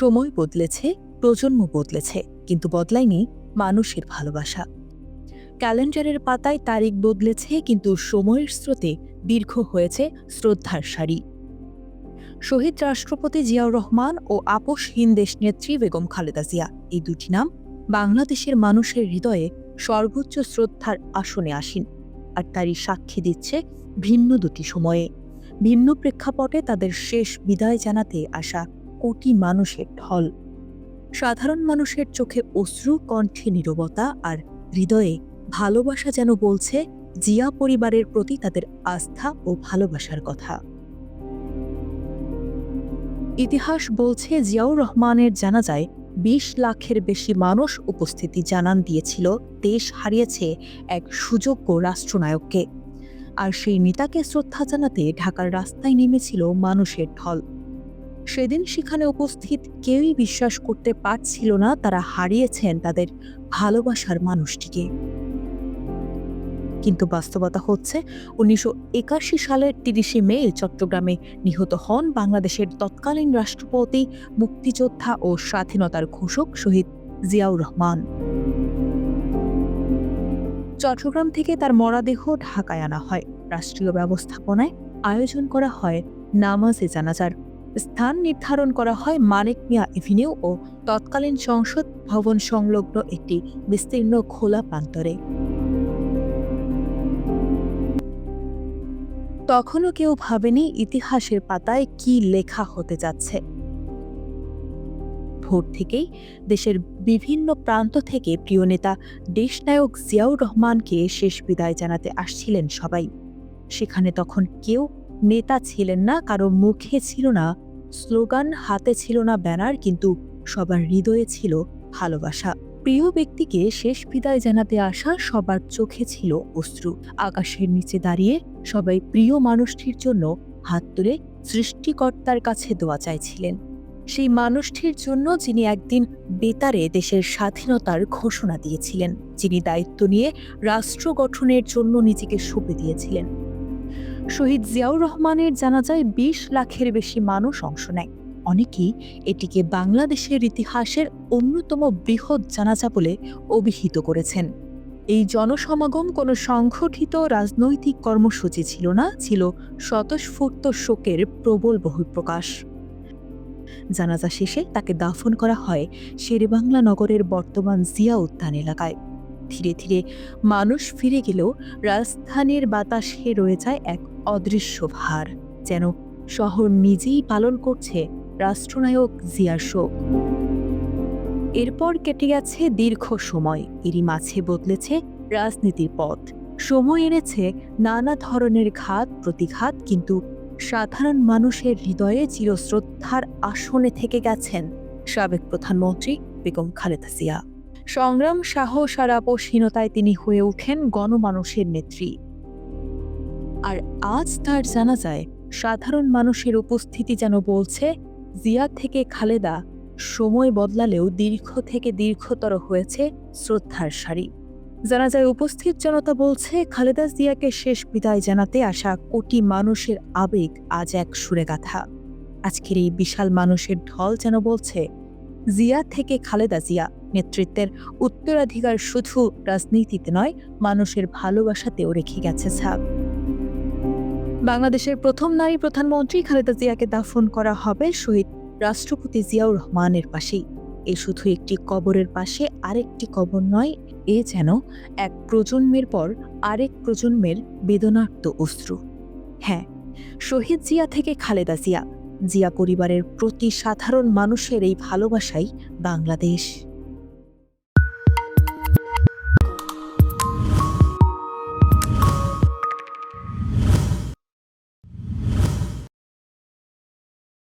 সময় বদলেছে, প্রজন্ম বদলেছে, কিন্তু বদলায়নি মানুষের ভালোবাসা। ক্যালেন্ডারের পাতায় তারিখ বদলেছে, কিন্তু সময়ের স্রোতে দীর্ঘ হয়েছে শ্রদ্ধার সারি। শহীদ রাষ্ট্রপতি জিয়াউর রহমান ও আপোষহীন দেশনেত্রী বেগম খালেদা জিয়া, এই দুটি নাম বাংলাদেশের মানুষের হৃদয়ে সর্বোচ্চ শ্রদ্ধার আসনে আসীন আর তারই সাক্ষী দিচ্ছে ভিন্ন দুটি সময়ে। ভিন্ন প্রেক্ষাপটে তাদের শেষ বিদায় জানাতে আসা কোটি মানুষের ঢল। সাধারণ মানুষের চোখে অশ্রু, কণ্ঠে নীরবতা আর হৃদয়ে ভালোবাসা যেন বলছে জিয়া পরিবারের প্রতি তাদের আস্থা ও ভালোবাসার কথা। ইতিহাস বলছে জিয়াউর রহমানের জানাজায় বিশ লাখের বেশি মানুষ উপস্থিতি জানান দিয়েছিল, দেশ হারিয়েছে এক সুযোগ্য রাষ্ট্রনায়ককে। আর সেই নেতাকে শ্রদ্ধা জানাতে ঢাকার রাস্তায় নেমেছিল মানুষের ঢল। সেদিন সেখানে উপস্থিত কেউই বিশ্বাস করতে পারছিল না তারা হারিয়েছেন তাদের ভালোবাসার মানুষটিকে। কিন্তু বাস্তবতা হচ্ছে, উনিশশো একাশি সালের তিরিশে মে চট্টগ্রামে নিহত হন বাংলাদেশের তৎকালীন রাষ্ট্রপতি, মুক্তিযোদ্ধা ও স্বাধীনতার ঘোষক শহীদ জিয়াউর রহমান। চট্টগ্রাম থেকে তার মরাদেহ ঢাকায় আনা হয়। রাষ্ট্রীয় ব্যবস্থাপনায় আয়োজন করা হয় নামাজে জানাজার স্থান নির্ধারণ করা হয় মানিক মিয়া এভিনিউ ও তৎকালীন সংসদ ভবন সংলগ্ন একটি বিস্তীর্ণ খোলা প্রান্তরে। তখনও কেউ ভাবেনি ইতিহাসের পাতায় কি লেখা হতে যাচ্ছে। ভোর থেকেই দেশের বিভিন্ন প্রান্ত থেকে প্রিয় নেতা দেশনায়ক জিয়াউর রহমানকে শেষ বিদায় জানাতে আসছিলেন সবাই। সেখানে তখন কেউ নেতা ছিলেন না, কারও মুখে ছিল না, স্লোগান হাতে ছিল না ব্যানার, কিন্তু সবার হৃদয়ে ছিল ভালোবাসা। প্রিয় ব্যক্তিকে শেষ বিদায় জানাতে আসা সবার চোখে ছিল অশ্রু। আকাশের নিচে দাঁড়িয়ে সবাই প্রিয় মানুষটির জন্য হাত তুলে সৃষ্টিকর্তার কাছে দোয়া চাইছিলেন। সেই মানুষটির জন্য যিনি একদিন বেতারে দেশের স্বাধীনতার ঘোষণা দিয়েছিলেন, যিনি দায়িত্ব নিয়ে রাষ্ট্র গঠনের জন্য নিজেকে সঁপে দিয়েছিলেন। শহীদ জিয়াউর রহমানের জানাজায় বিশ লাখের বেশি মানুষ অংশ নেয়। অনেকেই এটিকে বাংলাদেশের ইতিহাসের অন্যতম বৃহৎ জানাজা বলে অভিহিত করেছেন। এই জনসমাগম কোনো সংগঠিত রাজনৈতিক কর্মসূচি ছিল না, ছিল স্বতঃস্ফূর্ত শোকের প্রবল বহিঃপ্রকাশ। জানাজা শেষে তাকে দাফন করা হয় শেরেবাংলা নগরের বর্তমান জিয়া উদ্যান এলাকায়। ধীরে ধীরে মানুষ ফিরে গেলেও রাজধানীর বাতাসে রয়ে যায় এক অদৃশ্য ভার যেন শহর নিজেই পালন করছে রাষ্ট্রনায়ক জিয়ার শোক। এরপর কেটে গেছে দীর্ঘ সময়, এরই মাঝে বদলেছে রাজনীতির পথ। সময় এনেছে নানা ধরনের ঘাত, প্রতিঘাত, কিন্তু সাধারণ মানুষের হৃদয়ে চিরশ্রদ্ধার আসনে থেকে গেছেন সাবেক প্রধানমন্ত্রী বেগম খালেদা জিয়া। সংগ্রাম, সাহস আর আপোষহীনতায় তিনি হয়ে ওঠেন গণমানুষের নেত্রী। আর আজ তার জানা যায়, সাধারণ মানুষের উপস্থিতি যেন বলছে, জিয়া থেকে খালেদা সময় বদলালেও দীর্ঘ থেকে দীর্ঘতর হয়েছে শ্রদ্ধার সারি। জানা যায় উপস্থিত জনতা বলছে, খালেদা জিয়াকে শেষ বিদায় জানাতে আসা কোটি মানুষের আবেগ আজ এক সুরে গাথা আজকের এই বিশাল মানুষের ঢল যেন বলছে, জিয়া থেকে খালেদা জিয়া নেতৃত্বের উত্তরাধিকার শুধু রাজনীতিতে নয়, মানুষের ভালোবাসাতেও রেখে গেছে ছাপ। বাংলাদেশের প্রথম নারী প্রধানমন্ত্রী খালেদা জিয়াকে দাফন করা হবে শহীদ রাষ্ট্রপতি জিয়াউর রহমানের পাশেই। এ শুধু একটি কবরের পাশে আরেকটি কবর নয়, এ যেন এক প্রজন্মের পর আরেক প্রজন্মের বেদনার্ত অশ্রু। হ্যাঁ শহীদ জিয়া থেকে খালেদা জিয়া জিয়া পরিবারের প্রতি সাধারণ মানুষের এই ভালোবাসাই বাংলাদেশ।